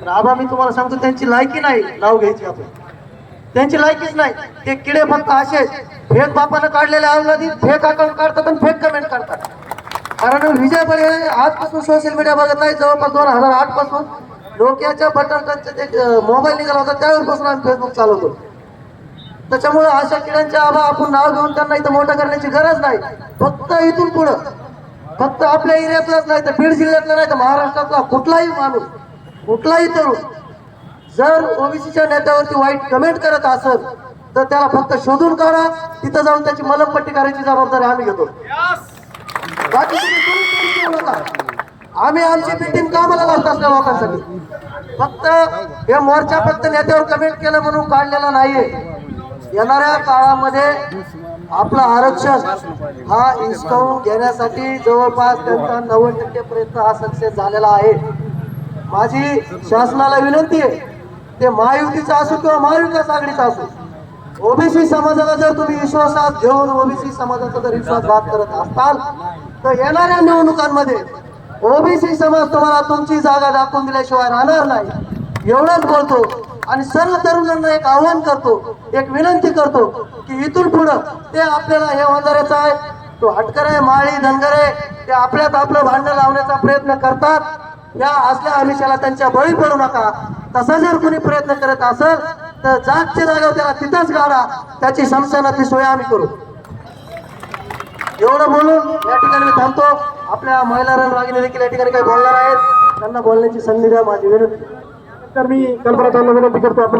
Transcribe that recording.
पण आबा मी तुम्हाला सांगतो त्यांची लायकी नाही नाव घ्यायची आपण. त्यांची लायकीच नाही. ते किडे फक्त असे फेक बापानं काढलेले अवलादी फेक अकाउंट काढतात आणि फेक कमेंट काढतात. कारण विजय बळे आजपासून सोशल मीडिया बघत नाही. जवळपास दोन हजार आठपासून नोकियाच्या बटन टचचे मोबाईल निघाला होता त्यावेळेपासून आम्ही फेसबुक चालवतो. त्याच्यामुळे अशा किड्यांच्या आबा आपण नाव घेऊन त्यांना इथं मोठं करण्याची गरज नाही. फक्त इथून पुढं. फक्त आपल्या एरियातलाच नाही तर बीड जिल्ह्यातला नाही तर महाराष्ट्रातला कुठलाही माणूस कुठलाही तरुण जर ओबीसीच्या नेत्यावरती वाईट कमेंट करत असेल तर त्याला फक्त शोधून काढा तिथं जाऊन त्याची मलमपट्टी करायची जबाबदारी आम्ही घेतो. बाकी आम्ही आमची मीटिंग कामाला लावत असल्या लोकांसाठी. फक्त हे मोर्चा फक्त नेत्यावर कमेंट केलं म्हणून काढलेला नाहीये. येणाऱ्या काळामध्ये आपलं आरक्षण हा हिसकावून घेण्यासाठी जवळपास त्यांचा नव्वद टक्के प्रयत्न हा सक्सेस झालेला आहे. माझी शासनाला विनंती आहे ते महायुतीचा असो किंवा महाविकास आघाडीचा असो ओबीसी समाजाला जर तुम्ही विश्वासात घेऊन ओबीसी समाजाचा जर विश्वासघात करत असताल तर येणाऱ्या निवडणुकांमध्ये ओबीसी समाज तुम्हाला तुमची जागा दाखवून दिल्याशिवाय राहणार नाही. एवढंच बोलतो आणि सर्व तरुणांना एक आव्हान करतो एक विनंती करतो की इथून पुढं ते आपल्याला हे वंजाऱ्याचा आहे तो हटकर आहे माळी धनगर आहे ते आपल्यात आपलं भांडण लावण्याचा प्रयत्न करतात. या असल्या आमिषाला त्यांच्या बळी पडू नका. तसा जर कोणी प्रयत्न करत असेल तर जागच्या जागेवर त्याला तिथंच गाडा. त्याची समसनातली सोय आम्ही करू. एवढं बोलून या ठिकाणी मी थांबतो. आपल्या महिला रणरागिनी देखील या ठिकाणी काही बोलणार आहेत. त्यांना बोलण्याची संधी द्या माझी विनंती. तर मी कल्पना विनंती करतो आपण